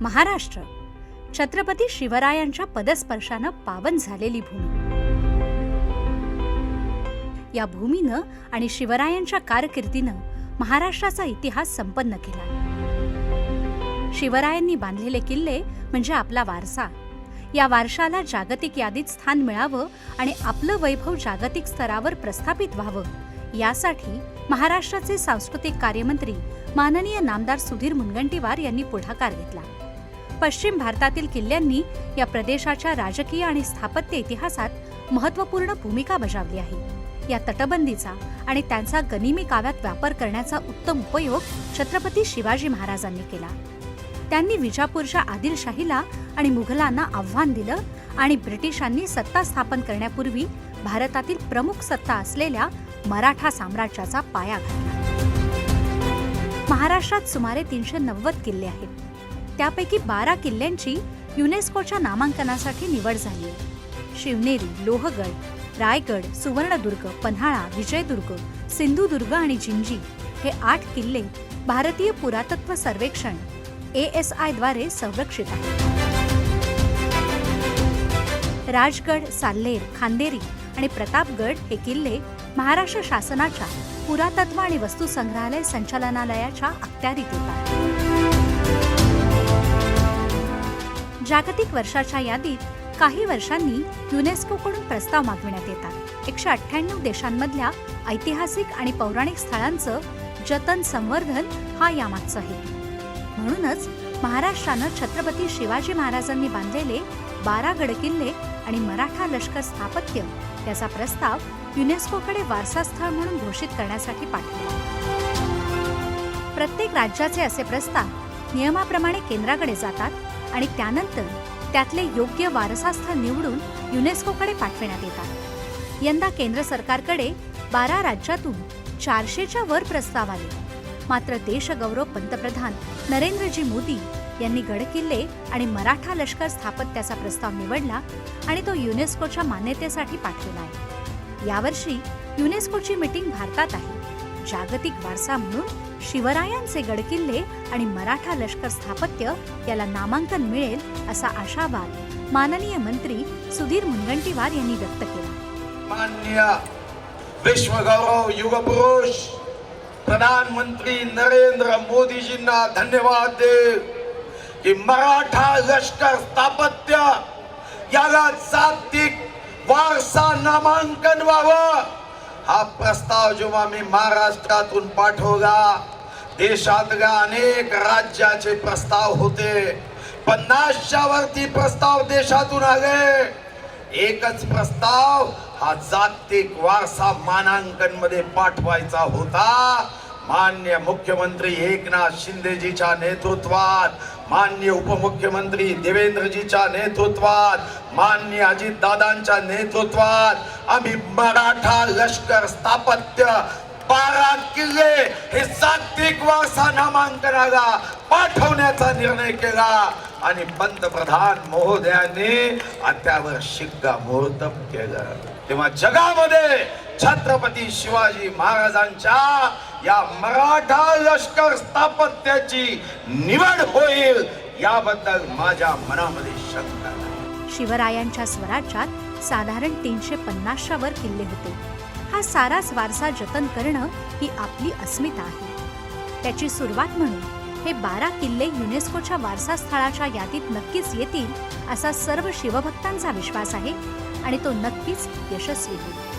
महाराष्ट्र. छत्रपती शिवरायांच्या पदस्पर्शानं पावन झालेली भूमी. या भूमीनं आणि शिवरायांच्या कारकिर्दीनं महाराष्ट्राचा इतिहास संपन्न केला. शिवरायांनी बांधलेले किल्ले म्हणजे आपला वारसा. या वारशाला जागतिक यादीत स्थान मिळावं आणि आपलं वैभव जागतिक स्तरावर प्रस्थापित व्हावं यासाठी महाराष्ट्राचे सांस्कृतिक कार्यमंत्री माननीय नामदार सुधीर मुनगंटीवार यांनी पुढाकार घेतला. पश्चिम भारतातील किल्ल्यांनी या प्रदेशाच्या राजकीय आणि स्थापत्य इतिहासात महत्त्वपूर्ण भूमिका बजावली आहे. या तटबंदीचा आणि त्यांचा गनिमी काव्यात व्यापार करण्याचा उत्तम उपयोग छत्रपती शिवाजी महाराजांनी केला. त्यांनी विजापूरच्या आदिलशाहीला आणि मुघलांना आव्हान दिलं आणि ब्रिटिशांनी सत्ता स्थापन करण्यापूर्वी भारतातील प्रमुख सत्ता असलेल्या मराठा साम्राज्याचा पाया घातला. महाराष्ट्रात सुमारे तीनशे नव्वद किल्ले आहेत. त्यापैकी बारा किल्ल्यांची युनेस्कोच्या नामांकनासाठी निवड झाली. आहे शिवनेरी लोहगड रायगड सुवर्णदुर्ग पन्हाळा विजयदुर्ग सिंधुदुर्ग आणि जिंजी हे आठ किल्ले भारतीय पुरातत्व सर्वेक्षण ए एसद्वारे संरक्षित आहेत. राजगड साल्हेर खांदेरी आणि प्रतापगड हे किल्ले महाराष्ट्र शासनाच्या पुरातत्व आणि वस्तू संग्रहालय संचालनालयाच्या अखत्यारीत येतात जागतिक वर्षाच्या यादीत काही वर्षांनी युनेस्कोकडून प्रस्ताव मागविण्यात येतात. एकशे अठ्ठ्याण्णव देशांमधल्या ऐतिहासिक आणि पौराणिक स्थळांचं जतन संवर्धन हा यामागचा हेतू. म्हणूनच महाराष्ट्रानं छत्रपती शिवाजी महाराजांनी बांधलेले बारा गडकिल्ले आणि मराठा लष्कर स्थापत्य याचा प्रस्ताव युनेस्कोकडे वारसा स्थळ म्हणून घोषित करण्यासाठी पाठवला. प्रत्येक राज्याचे असे प्रस्ताव नियमाप्रमाणे केंद्राकडे जातात आणि त्यानंतर त्यातले योग्य वारसास्थळ निवडून युनेस्कोकडे पाठविण्यात येतात. यंदा केंद्र सरकारकडे बारा राज्यातून चारशेच्या वर प्रस्ताव आले. मात्र देशगौरव पंतप्रधान नरेंद्रजी मोदी यांनी गडकिल्ले आणि मराठा लष्कर स्थापत्याचा प्रस्ताव निवडला आणि तो युनेस्कोच्या मान्यतेसाठी पाठविला आहे. यावर्षी युनेस्कोची मीटिंग भारतात आहे. जागतिक वारसा म्हणून शिवरायांचे गडकिल्ले आणि मराठा लष्कर स्थापत्य याला नामांकन मिळेल असा आशावाद माननीय मंत्री सुधीर मुनगंटीवार यांनी व्यक्त केला. मान्य विश्वगौरव युगपुरुष प्रधानमंत्री नरेंद्र मोदीजींना धन्यवाद देव की मराठा लष्कर स्थापत्य याला जागतिक वारसा नामांकन व्हावं. हा प्रस्ताव जेव्हा मी महाराष्ट्रातून पाठवला देशातल्या अनेक राज्याचे प्रस्ताव होते. पन्नासच्या वरती प्रस्ताव देशातून आले. एकच प्रस्ताव हा जागतिक वारसा मानांकनमध्ये पाठवायचा होता. मान्य मुख्यमंत्री एकनाथ शिंदेजीच्या नेतृत्वात मान्य उपमुख्यमंत्री देवेंद्रजीच्या नेतृत्वात मान्य अजितदादांच्या नेतृत्वात आम्ही मराठा लष्कर स्थापत्य बारा किल्ले हे जागतिक वारसा नामांकनाला पाठवण्याचा निर्णय केला. आणि पंतप्रधान महोदयांनी त्यावर शिक्कामोर्तब केलं. तेव्हा जगामध्ये छत्रपती शिवाजी महाराजांच्या या मराठा लष्कर स्थापत्याची निवड होईल याबद्दल माझ्या मनामध्ये शंका नाही. शिवरायांच्या स्वराज्यात साधारण तीनशे पन्नासच्या वर किल्ले होते. हा साराच वारसा जतन करणं ही आपली अस्मिता आहे. त्याची सुरुवात म्हणून हे बारा किल्ले युनेस्कोच्या वारसा स्थळाच्या यादीत नक्कीच येतील असा सर्व शिवभक्तांचा विश्वास आहे. आणि तो नक्कीच यशस्वी होईल.